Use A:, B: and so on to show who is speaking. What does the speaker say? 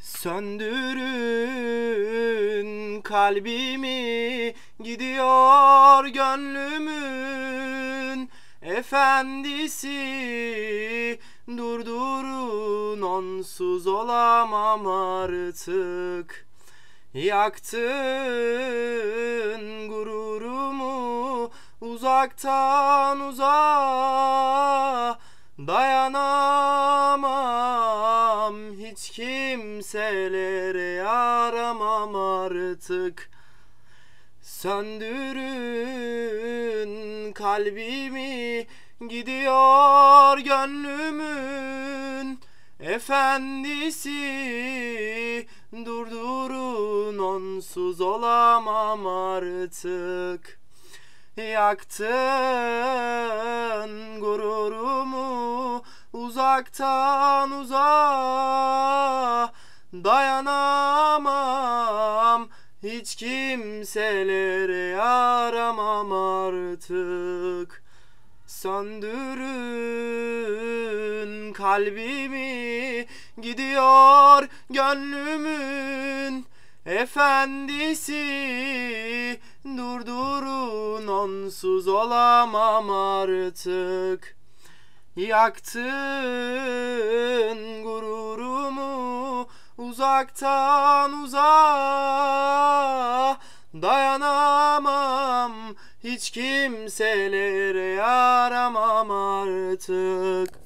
A: Söndürün kalbimi gidiyor gönlümün efendisi. Durdurun onsuz olamam artık. Yaktın gururumu uzaktan uzağa. Dayanamam hiç kimselere yaramam artık. Söndürün kalbimi gidiyor gönlümün efendisi. Durdurun onsuz olamam artık. Gururumu uzaktan uzağa Dayanamam. Hiç kimselere yaramam artık. Söndürün kalbimi gidiyor gönlümün efendisi. Durdurun onsuz olamam artık Yaktın gururumu uzaktan uzağa. Dayanamam hiç kimselere yaramam artık